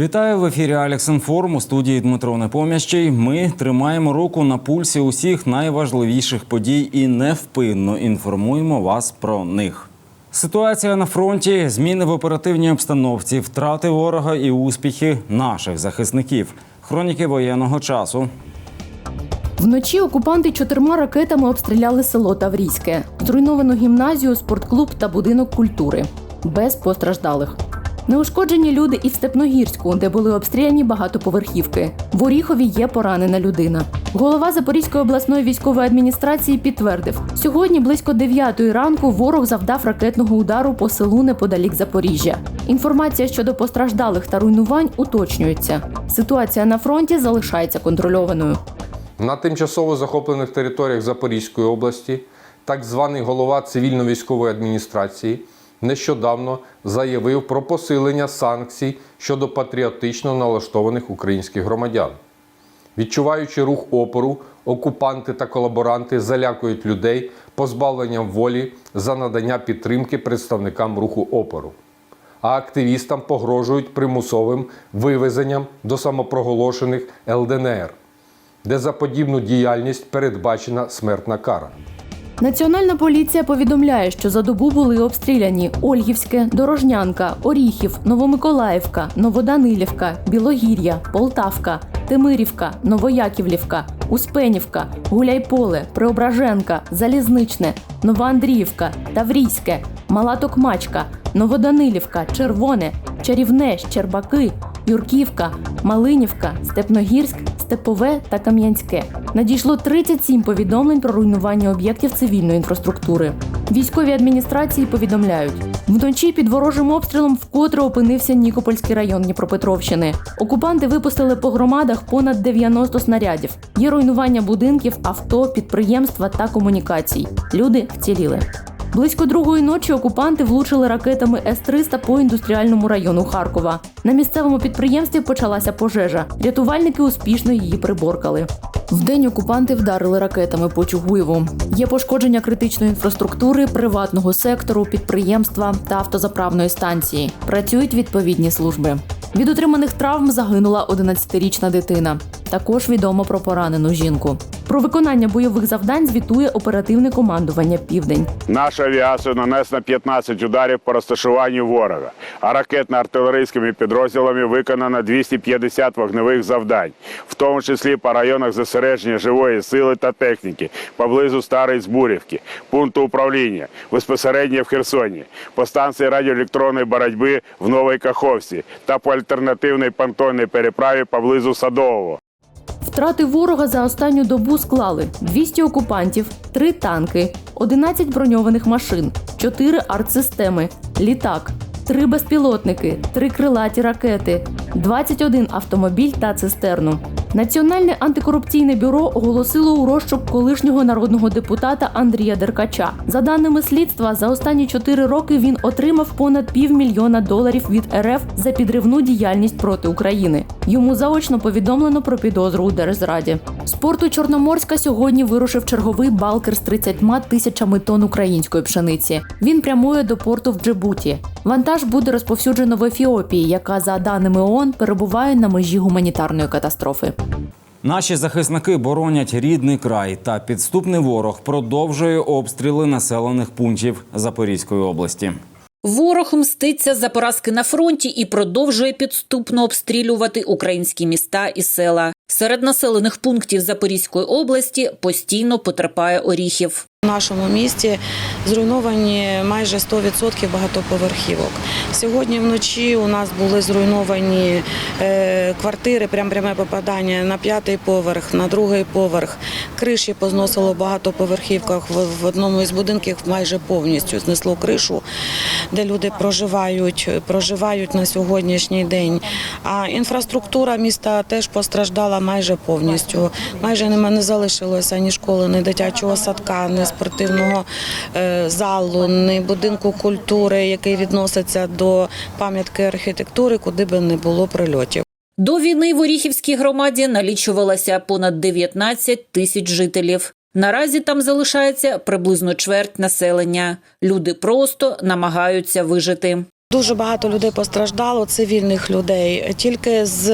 Вітаю в ефірі Алекс у студії Дмитро Непомящий. Ми тримаємо руку на пульсі усіх найважливіших подій і невпинно інформуємо вас про них. Ситуація на фронті, зміни в оперативній обстановці, втрати ворога і успіхи наших захисників. Хроніки воєнного часу. Вночі окупанти чотирма ракетами обстріляли село Таврійське, зруйновано гімназію, спортклуб та будинок культури. Без постраждалих. Неушкоджені люди і в Степногірську, де були обстріляні багатоповерхівки. В Оріхові є поранена людина. Голова Запорізької обласної військової адміністрації підтвердив: сьогодні близько 9 ранку ворог завдав ракетного удару по селу неподалік Запоріжжя. Інформація щодо постраждалих та руйнувань уточнюється. Ситуація на фронті залишається контрольованою. На тимчасово захоплених територіях Запорізької області так званий голова цивільно-військової адміністрації нещодавно заявив про посилення санкцій щодо патріотично налаштованих українських громадян. Відчуваючи рух опору, окупанти та колаборанти залякують людей позбавленням волі за надання підтримки представникам руху опору. А активістам погрожують примусовим вивезенням до самопроголошених ЛДНР, де за подібну діяльність передбачена смертна кара. Національна поліція повідомляє, що за добу були обстріляні Ольгівське, Дорожнянка, Оріхів, Новомиколаївка, Новоданилівка, Білогір'я, Полтавка, Тимирівка, Новояківлівка, Успенівка, Гуляйполе, Преображенка, Залізничне, Новоандріївка, Таврійське, Мала Токмачка, Новоданилівка, Червоне, Чарівне, Щербаки, Юрківка, Малинівка, Степногірськ, Степове та Кам'янське. Надійшло 37 повідомлень про руйнування об'єктів цивільної інфраструктури. Військові адміністрації повідомляють, вночі під ворожим обстрілом вкотре опинився Нікопольський район Дніпропетровщини. Окупанти випустили по громадах понад 90 снарядів. Є руйнування будинків, авто, підприємства та комунікацій. Люди вціліли. Близько другої ночі окупанти влучили ракетами С-300 по індустріальному району Харкова. На місцевому підприємстві почалася пожежа. Рятувальники успішно її приборкали. Вдень окупанти вдарили ракетами по Чугуєву. Є пошкодження критичної інфраструктури, приватного сектору, підприємства та автозаправної станції. Працюють відповідні служби. Від отриманих травм загинула 11-річна дитина. Також відомо про поранену жінку. Про виконання бойових завдань звітує оперативне командування Південь. Наша авіація нанесла 15 ударів по розташуванню ворога, а ракетно-артилерійськими підрозділами виконано 250 вогневих завдань, в тому числі по районах зосередження живої сили та техніки, поблизу Старої Збурівки, пункту управління, безпосередньо в Херсоні, по станції радіоелектронної боротьби в Новій Каховці та по альтернативній понтонній переправі поблизу Садового. Втрати ворога за останню добу склали 200 окупантів, 3 танки, 11 броньованих машин, 4 артсистеми, літак, 3 безпілотники, 3 крилаті ракети, 21 автомобіль та цистерну. Національне антикорупційне бюро оголосило у розшук колишнього народного депутата Андрія Деркача. За даними слідства, за останні 4 роки він отримав понад півмільйона доларів від РФ за підривну діяльність проти України. Йому заочно повідомлено про підозру у держзраді. З порту Чорноморська сьогодні вирушив черговий балкер з 30 тисячами тонн української пшениці. Він прямує до порту в Джибуті. Вантаж буде розповсюджено в Ефіопії, яка, за даними ООН, перебуває на межі гуманітарної катастрофи. Наші захисники боронять рідний край та підступний ворог продовжує обстріли населених пунктів Запорізької області. Ворог мститься за поразки на фронті і продовжує підступно обстрілювати українські міста і села. Серед населених пунктів Запорізької області постійно потерпає Оріхів. У нашому місті зруйновані майже 100% багатоповерхівок. Сьогодні вночі у нас були зруйновані е, квартири, прям пряме попадання на п'ятий поверх, на другий поверх. Криші позносило багатоповерхівках. В, в одному із будинків майже повністю знесло кришу, де люди проживають, проживають на сьогоднішній день. А інфраструктура міста теж постраждала майже повністю. Майже нема не залишилося ні школи, ні дитячого садка, ні спортивного е, залу, ні будинку культури, який відноситься до пам'ятки архітектури, куди би не було прильотів. До війни в Оріхівській громаді налічувалося понад 19 тисяч жителів. Наразі там залишається приблизно чверть населення. Люди просто намагаються вижити. Дуже багато людей постраждало, цивільних людей. Тільки з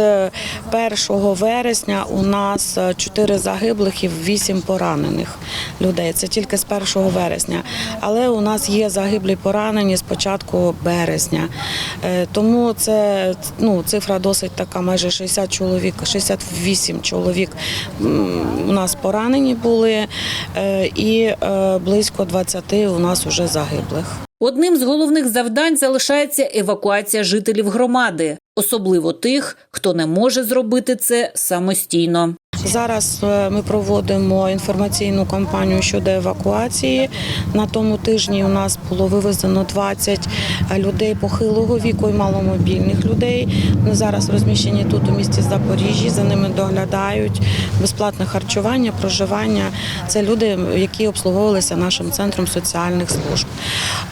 1 вересня у нас 4 загиблих і 8 поранених людей. Це тільки з 1 вересня. Але у нас є загиблі поранені з початку березня. Е, Тому це ну, цифра досить така, майже 60 чоловік, 68 чоловік у нас поранені були, е, і е, близько 20 у нас вже загиблих. Одним з головних завдань залишається евакуація жителів громади, особливо тих, хто не може зробити це самостійно. Зараз е, ми проводимо інформаційну кампанію щодо евакуації. На тому тижні у нас було вивезено 20 людей похилого віку і маломобільних людей. Вони зараз розміщені тут у місті Запоріжжі. За ними доглядають безплатне харчування, проживання. Це люди, які обслуговувалися нашим центром соціальних служб.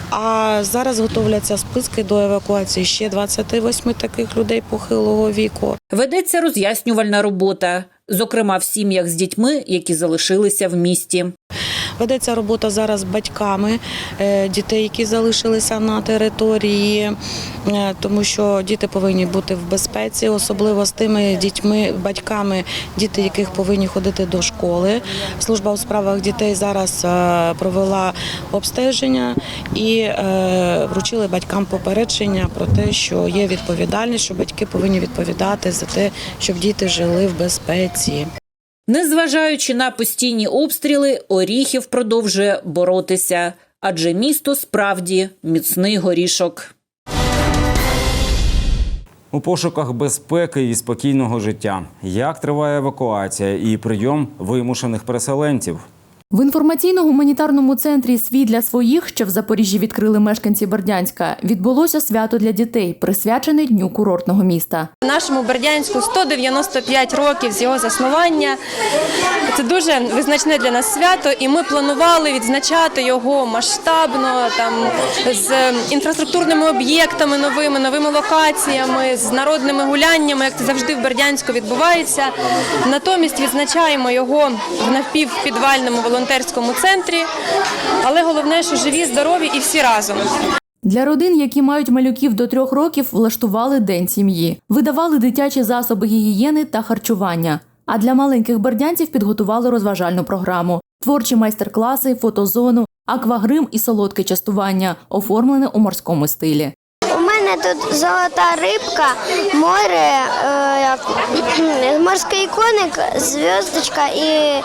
А зараз готовляться списки до евакуації ще 28 таких людей похилого віку. Ведеться роз'яснювальна робота, зокрема в сім'ях з дітьми, які залишилися в місті. Ведеться робота зараз з батьками е, дітей, які залишилися на території, е, тому що діти повинні бути в безпеці, особливо з тими дітьми, батьками, діти, яких повинні ходити до школи. Служба у справах дітей зараз е, провела обстеження і вручили батькам попередження про те, що є відповідальність, що батьки повинні відповідати за те, щоб діти жили в безпеці. Незважаючи на постійні обстріли, Оріхів продовжує боротися, адже місто справді міцний горішок. У пошуках безпеки і спокійного життя. Як триває евакуація і прийом вимушених переселенців? В інформаційно-гуманітарному центрі Свій для своїх, що в Запоріжжі відкрили мешканці Бердянська, відбулося свято для дітей, присвячене дню курортного міста. Нашому Бердянську 195 років з його заснування. Це дуже визначне для нас свято, і ми планували відзначати його масштабно там з інфраструктурними об'єктами новими, новими локаціями, з народними гуляннями, як це завжди в Бердянську відбувається. Натомість відзначаємо його в напівпідвальному волонтерському центрі. Але головне, що живі, здорові і всі разом. Для родин, які мають малюків до трьох років, влаштували день сім'ї, видавали дитячі засоби гігієни та харчування. А для маленьких бердянців підготували розважальну програму, творчі майстер-класи, фотозону, аквагрим і солодке частування, оформлене у морському стилі. Мене тут золота рибка, море, е, як, морський коник, зв'язочка і,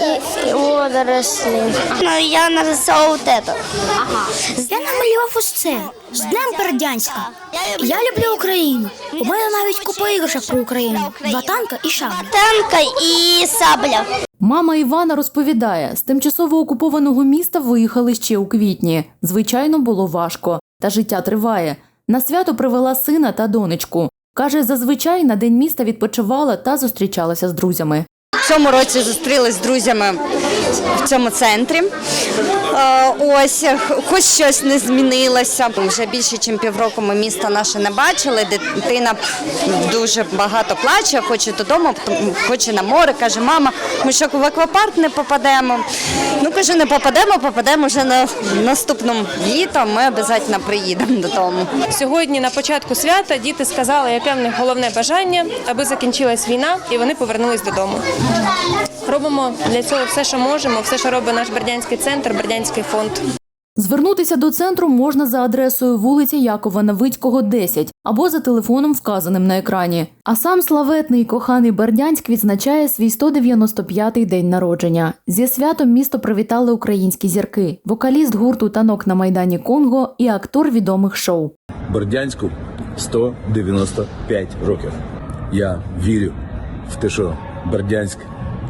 і, і водорослі. Ну, я нарисував вот это. Я намалював ось це з Днем Бердянська. Я люблю Україну. У мене навіть купа іграшок про Україну. Два танка і шабля. Танка і сабля. Мама Івана розповідає, з тимчасово окупованого міста виїхали ще у квітні. Звичайно, було важко, та життя триває. На свято привела сина та донечку. Каже, зазвичай на день міста відпочивала та зустрічалася з друзями. В цьому році зустрілися з друзями в цьому центрі. Е, Ось, хоч щось не змінилося. Вже більше, ніж півроку ми міста наше не бачили. Дитина дуже багато плаче, хоче додому, хоче на море. Каже, мама, ми що в аквапарк не попадемо. Ну, кажу, не попадемо, попадемо вже на наступному літом. Ми обов'язково приїдемо додому. Сьогодні на початку свята діти сказали, яке в них головне бажання, аби закінчилась війна і вони повернулись додому. Робимо для цього все, що можемо, все, що робить наш Бердянський центр, Бердянський фонд. Звернутися до центру можна за адресою вулиця Якова Навицького, 10 або за телефоном, вказаним на екрані. А сам славетний і коханий Бердянськ відзначає свій 195-й день народження. Зі святом місто привітали українські зірки, вокаліст гурту танок на майдані Конго і актор відомих шоу. Бердянську 195 років. Я вірю в те, що Бердянськ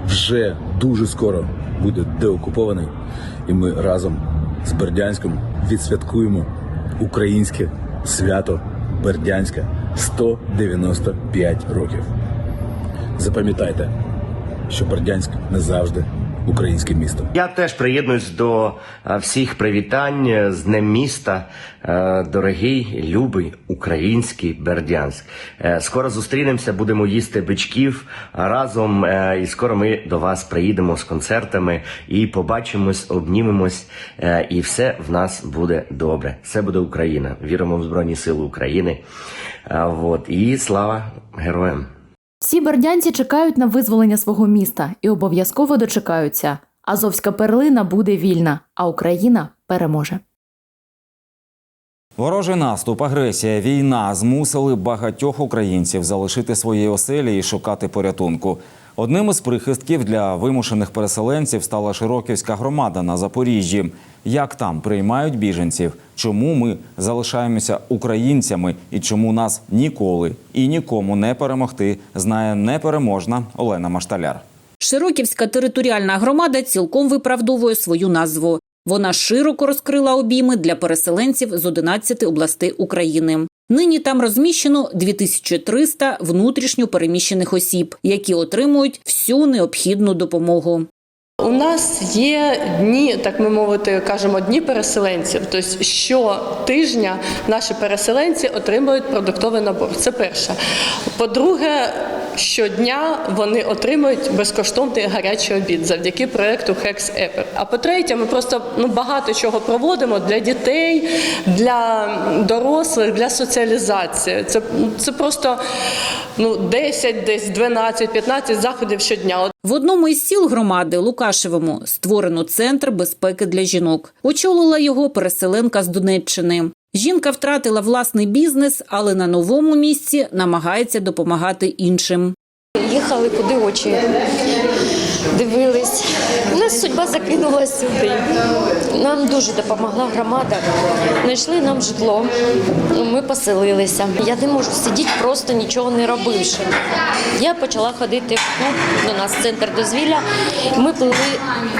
вже дуже скоро буде деокупований, і ми разом з Бердянськом відсвяткуємо українське свято Бердянська 195 років. Запам'ятайте, що Бердянськ не завжди українське місто. Я теж приєднуюсь до е, всіх привітань е, з Днем міста. Е, Дорогий, любий український Бердянськ. Скоро зустрінемося, будемо їсти бичків разом. І скоро ми до вас приїдемо з концертами і побачимось, обнімемось, і все в нас буде добре. Все буде Україна. Віримо в Збройні Сили України. Вот. І слава героям! Всі бердянці чекають на визволення свого міста і обов'язково дочекаються. Азовська перлина буде вільна, а Україна переможе. Ворожий наступ, агресія, війна змусили багатьох українців залишити свої оселі і шукати порятунку. Одним із прихистків для вимушених переселенців стала Широківська громада на Запоріжжі. Як там приймають біженців? Чому ми залишаємося українцями і чому нас ніколи і нікому не перемогти, знає непереможна Олена Машталяр. Широківська територіальна громада цілком виправдовує свою назву. Вона широко розкрила обійми для переселенців з 11 областей України. Нині там розміщено 2300 внутрішньо переміщених осіб, які отримують всю необхідну допомогу. У нас є дні, так ми мовити, кажемо, дні переселенців. Тобто щотижня наші переселенці отримують продуктовий набор. Це перше. По-друге, щодня вони отримують безкоштовний гарячий обід завдяки проекту Хекс Епер. А по-третє, ми просто ну багато чого проводимо для дітей, для дорослих, для соціалізації. Це, це просто ну 10, десь 12, 15 заходів щодня. В одному із сіл громади Лукашевому створено центр безпеки для жінок. Очолила його переселенка з Донеччини. Жінка втратила власний бізнес, але на новому місці намагається допомагати іншим. Їхали, куди очі дивились. Нас судьба закинула сюди. Нам дуже допомогла громада. Знайшли нам житло. Ми поселилися. Я не можу сидіти, просто нічого не робивши. Я почала ходити в клуб до нас центр дозвілля. Ми плели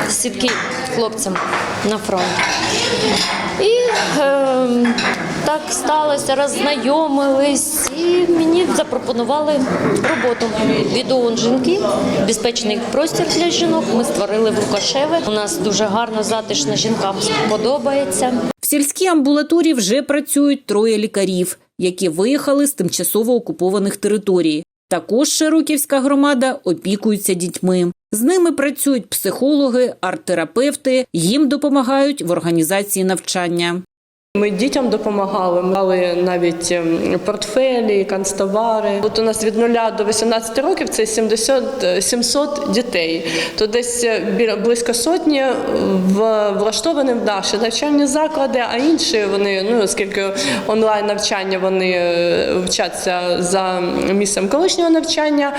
сітки хлопцям на фронт. І е, так сталося, роззнайомились, і мені запропонували роботу. Від ООН жінки, безпечний простір для жінок. Ми створили в Лукашеве. У нас дуже гарно, затишно жінкам подобається. В сільській амбулаторії вже працюють троє лікарів, які виїхали з тимчасово окупованих територій. Також Широківська громада опікується дітьми. З ними працюють психологи, арт-терапевти. Їм допомагають в організації навчання. Ми дітям допомагали, ми дали навіть ем, портфелі, канцтовари. От у нас від 0 до 18 років це 70, е, 700 дітей. То десь е, біля- близько сотні в- влаштовані в наші навчальні заклади, а інші вони, ну оскільки онлайн навчання вони е, вчаться за місцем колишнього навчання.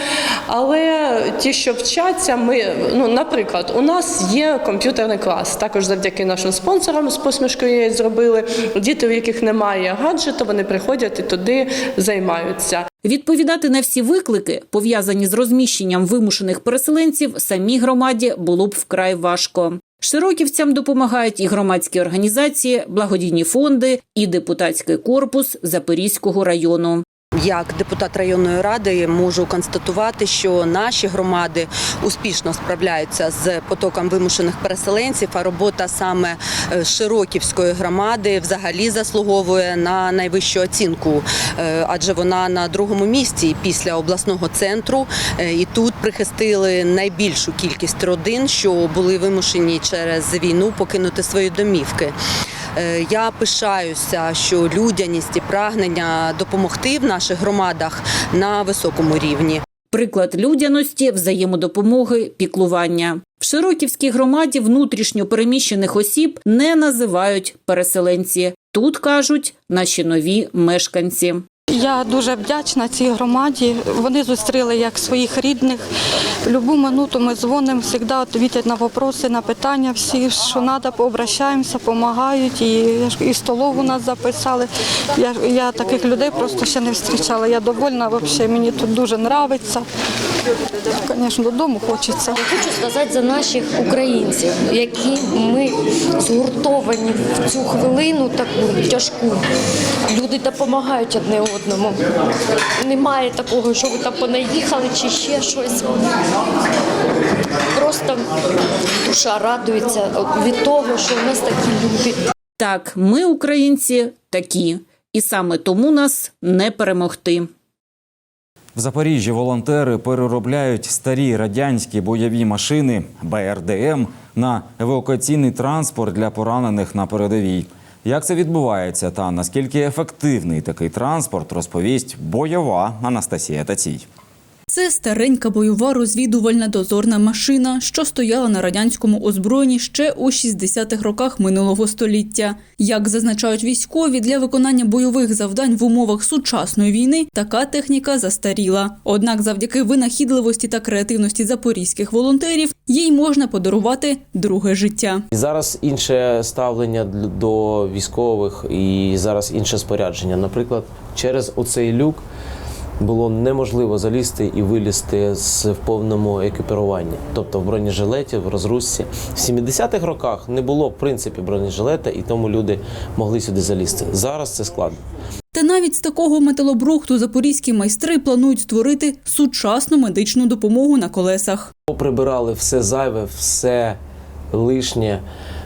Але ті, що вчаться, ми ну, наприклад, у нас є комп'ютерний клас. Також завдяки нашим спонсорам з посмішкою зробили. Діти, у яких немає гаджету, вони приходять і туди займаються. Відповідати на всі виклики, пов'язані з розміщенням вимушених переселенців, самій громаді було б вкрай важко. Широківцям допомагають і громадські організації, благодійні фонди, і депутатський корпус Запорізького району. Як депутат районної ради можу констатувати, що наші громади успішно справляються з потоком вимушених переселенців. А робота саме е, Широківської громади взагалі заслуговує на найвищу оцінку, е, адже вона на другому місці після обласного центру. Е, І тут прихистили найбільшу кількість родин, що були вимушені через війну покинути свої домівки. Е, Я пишаюся, що людяність і прагнення допомогти в наших громадах на високому рівні. Приклад людяності, взаємодопомоги, піклування. В Широківській громаді внутрішньо переміщених осіб не називають переселенці. Тут кажуть наші нові мешканці. Я дуже вдячна цій громаді. Вони зустріли як своїх рідних. Будь-яку минуту ми дзвонимо, завжди відповідають на питання, на питання всі, що треба, пообращаємося, допомагають. І, і столову нас записали. Я, я таких людей просто ще не зустрічала. Я довольна, взагалі, мені тут дуже подобається. Звісно, додому хочеться. Я хочу сказати за наших українців, які ми згуртовані в цю хвилину таку тяжку. Люди допомагають одне одному. Немає такого, що ви там понаїхали чи ще щось. Просто душа радується від того, що в нас такі люди. Так, ми, українці, такі, і саме тому нас не перемогти. В Запоріжжі волонтери переробляють старі радянські бойові машини БРДМ на евакуаційний транспорт для поранених на передовій. Як це відбувається та наскільки ефективний такий транспорт, розповість бойова Анастасія Тацій. Це старенька бойова розвідувальна дозорна машина, що стояла на радянському озброєнні ще у 60-х роках минулого століття. Як зазначають військові, для виконання бойових завдань в умовах сучасної війни така техніка застаріла. Однак, завдяки винахідливості та креативності запорізьких волонтерів, їй можна подарувати друге життя. І зараз інше ставлення до військових і зараз інше спорядження. Наприклад, через оцей люк було неможливо залізти і вилізти з в повному екіпіруванні, тобто в бронежилеті, в розрузці. В 70-х роках не було в принципі бронежилета, і тому люди могли сюди залізти. Зараз це складно. Та навіть з такого металобрухту запорізькі майстри планують створити сучасну медичну допомогу на колесах. Прибирали все зайве, все лишнє,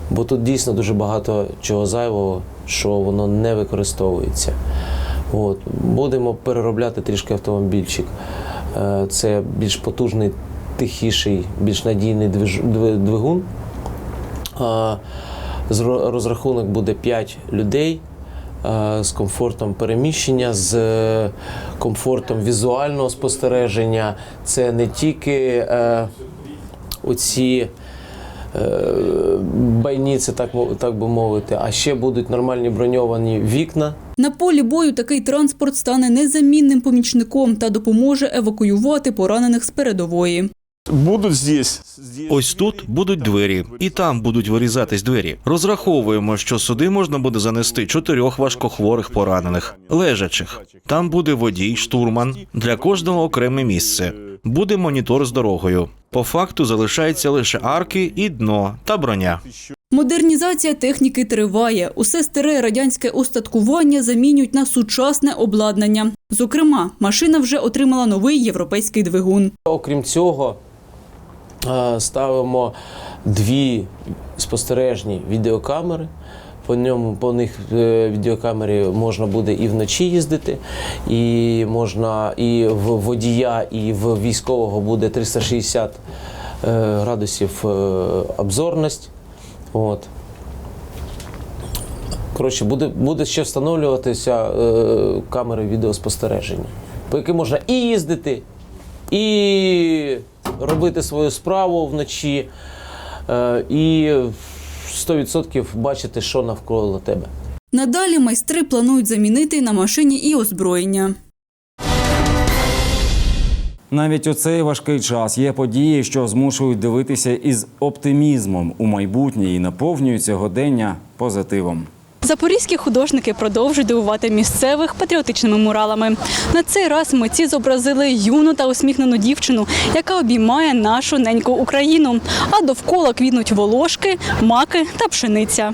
бо тут дійсно дуже багато чого зайвого, що воно не використовується. От. Будемо переробляти трішки автомобільчик. Е, Це більш потужний, тихіший, більш надійний двигун. Розрахунок буде 5 людей е, з комфортом переміщення, з е, комфортом візуального спостереження. Це не тільки е, оці е, байніці, так, так би мовити, а ще будуть нормальні броньовані вікна. На полі бою такий транспорт стане незамінним помічником та допоможе евакуювати поранених з передової. Будуть здесь. Ось тут будуть двері, і там будуть вирізатись двері. Розраховуємо, що сюди можна буде занести чотирьох важкохворих поранених, лежачих. Там буде водій, штурман для кожного окреме місце. Буде монітор з дорогою. По факту залишається лише арки і дно та броня. Модернізація техніки триває. Усе старе радянське устаткування замінюють на сучасне обладнання. Зокрема, машина вже отримала новий європейський двигун. Окрім цього, ставимо дві спостережні відеокамери. По ньому по них е, відеокамері можна буде і вночі їздити, і можна і в водія, і в військового буде 360 е, градусів е, обзорність. От. Коротше, буде, буде ще встановлюватися камери відеоспостереження, по яким можна і їздити, і робити свою справу вночі, е, і 100% бачити, що навколо тебе. Надалі майстри планують замінити на машині і озброєння. Навіть у цей важкий час є події, що змушують дивитися із оптимізмом у майбутнє і наповнюють сьогодення позитивом. Запорізькі художники продовжують дивувати місцевих патріотичними муралами. На цей раз митці зобразили юну та усміхнену дівчину, яка обіймає нашу неньку Україну. А довкола квітнуть волошки, маки та пшениця.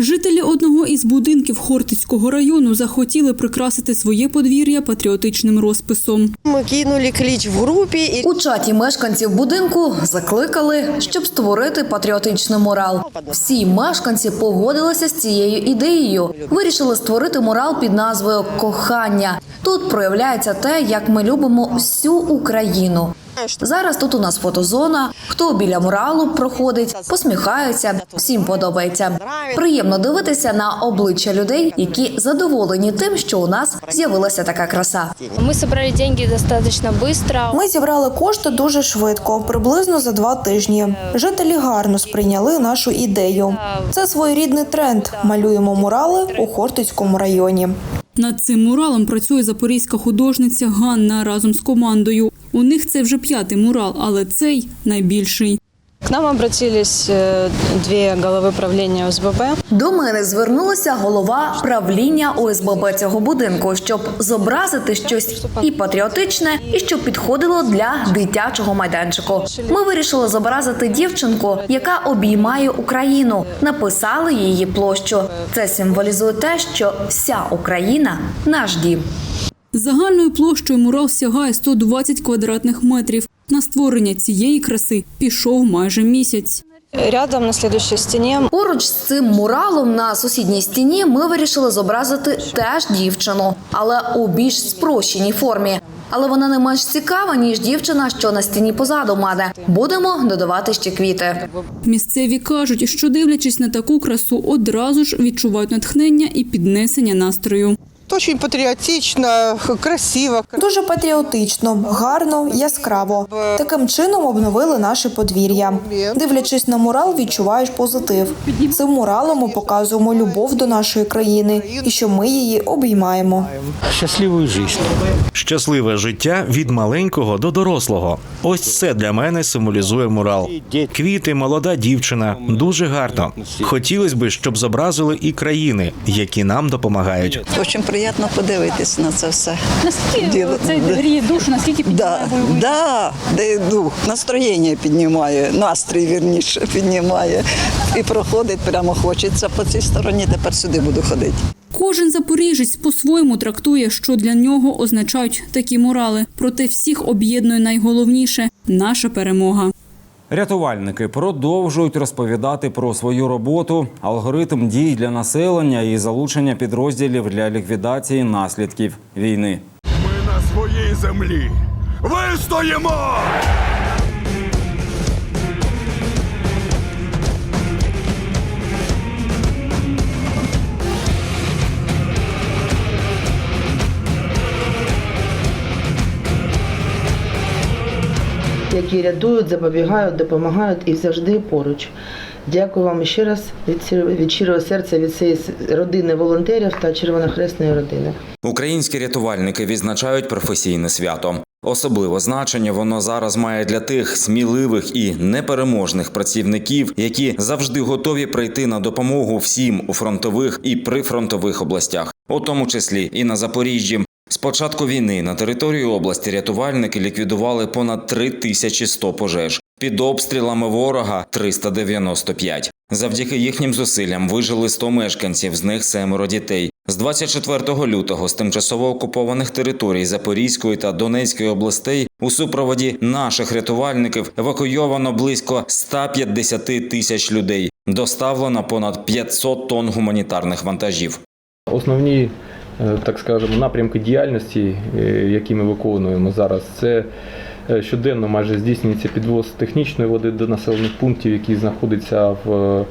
Жителі одного із будинків Хортицького району захотіли прикрасити своє подвір'я патріотичним розписом. Ми кинули кліч в групі і У чаті мешканців будинку закликали, щоб створити патріотичний мурал. Всі мешканці погодилися з цією ідеєю. Вирішили створити мурал під назвою Кохання. Тут проявляється те, як ми любимо всю Україну. Зараз тут у нас фотозона. Хто біля муралу проходить, посміхається, всім подобається. Приємно дивитися на обличчя людей, які задоволені тим, що у нас з'явилася така краса. Мы собрали деньги достаточно быстро. Ми зібрали кошти дуже швидко, приблизно за два тижні. Жителі гарно сприйняли нашу ідею. Це своєрідний тренд. Малюємо мурали у Хортицькому районі. Над цим муралом працює запорізька художниця Ганна разом з командою. У них це вже п'ятий мурал, але цей найбільший. К нам обратились э, две головы правления ОСББ. До мене звернулася голова правління ОСББ цього будинку, щоб зобразити щось і патріотичне, і що підходило для дитячого майданчику. Ми вирішили зобразити дівчинку, яка обіймає Україну. Написали її площу. Це символізує те, що вся Україна наш дім. Загальною площею мурал сягає 120 квадратних метрів. На створення цієї краси пішов майже місяць. Рядом на следующей стене Поруч з цим муралом на сусідній стіні ми вирішили зобразити теж дівчину, але у більш спрощеній формі. Але вона не менш цікава, ніж дівчина, що на стіні позаду мене. Будемо додавати ще квіти. Місцеві кажуть, що дивлячись на таку красу, одразу ж відчувають натхнення і піднесення настрою. Дуже патріотично, красиво. Дуже патріотично, гарно, яскраво. Таким чином обновили наше подвір'я. Дивлячись на мурал, відчуваєш позитив. Цим муралом ми показуємо любов до нашої країни і що ми її обіймаємо. Щасливу життя. Щасливе життя від маленького до дорослого. Ось це для мене символізує мурал. Квіти, молода дівчина. Дуже гарно. Хотілося б, щоб зобразили і країни, які нам допомагають. Дуже приємно подивитися на це все. Наскільки це гріє душу, наскільки Да, да, де дух, настроєння піднімає, настрій вірніше піднімає. І проходить прямо хочеться по цій стороні, тепер сюди буду ходити. Кожен запоріжець по-своєму трактує, що для нього означають такі мурали. Проте всіх об'єднує найголовніше наша перемога. Рятувальники продовжують розповідати про свою роботу, алгоритм дій для населення і залучення підрозділів для ліквідації наслідків війни. Ми на своїй землі. Вистоїмо! Які рятують, запобігають, допомагають і завжди поруч. Дякую вам ще раз від щирого- серця від цієї родини волонтерів та Червонохресної родини. Українські рятувальники відзначають професійне свято. Особливе значення воно зараз має для тих сміливих і непереможних працівників, які завжди готові прийти на допомогу всім у фронтових і прифронтових областях, у тому числі і на Запоріжжі. З початку війни на території області рятувальники ліквідували понад 3100 пожеж. Під обстрілами ворога 395. Завдяки їхнім зусиллям вижили 100 мешканців, з них семеро дітей. З 24 лютого з тимчасово окупованих територій Запорізької та Донецької областей у супроводі наших рятувальників евакуйовано близько 150 тисяч людей. Доставлено понад 500 тонн гуманітарних вантажів. Основні, так скажемо, напрямки діяльності, е, які ми виконуємо зараз, це е, щоденно майже здійснюється підвоз технічної води до населених пунктів, які знаходяться в е,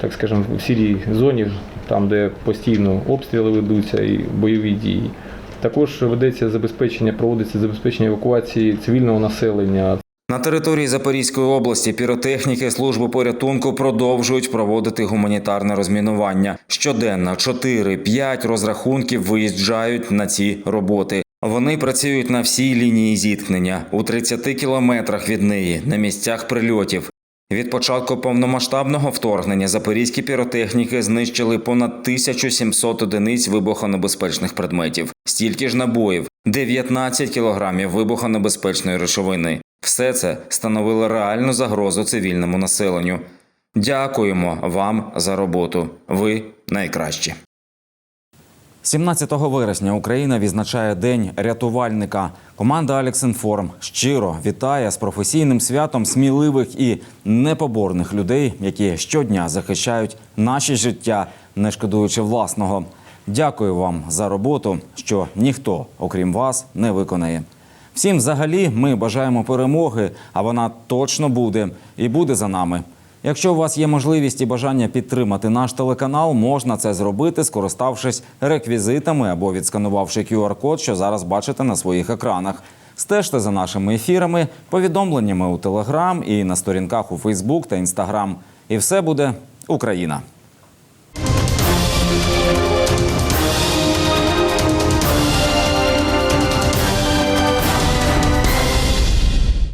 так скажемо, в сірій зоні, там де постійно обстріли ведуться і бойові дії. Також ведеться забезпечення, проводиться забезпечення евакуації цивільного населення. На території Запорізької області піротехніки служби порятунку продовжують проводити гуманітарне розмінування. Щоденно 4-5 розрахунків виїжджають на ці роботи. Вони працюють на всій лінії зіткнення у 30 кілометрах від неї на місцях прильотів. Від початку повномасштабного вторгнення запорізькі піротехніки знищили понад 1700 одиниць вибухонебезпечних предметів, стільки ж набоїв, 19 кілограмів вибухонебезпечної речовини. Все це становило реальну загрозу цивільному населенню. Дякуємо вам за роботу. Ви найкращі. 17 вересня Україна відзначає День рятувальника. Команда Алексінформ щиро вітає з професійним святом сміливих і непоборних людей, які щодня захищають наші життя, не шкодуючи власного. Дякую вам за роботу, що ніхто, окрім вас, не виконає. Всім взагалі ми бажаємо перемоги, а вона точно буде і буде за нами. Якщо у вас є можливість і бажання підтримати наш телеканал, можна це зробити, скориставшись реквізитами або відсканувавши QR-код, що зараз бачите на своїх екранах. Стежте за нашими ефірами, повідомленнями у Телеграм і на сторінках у Фейсбук та Інстаграм. І все буде Україна.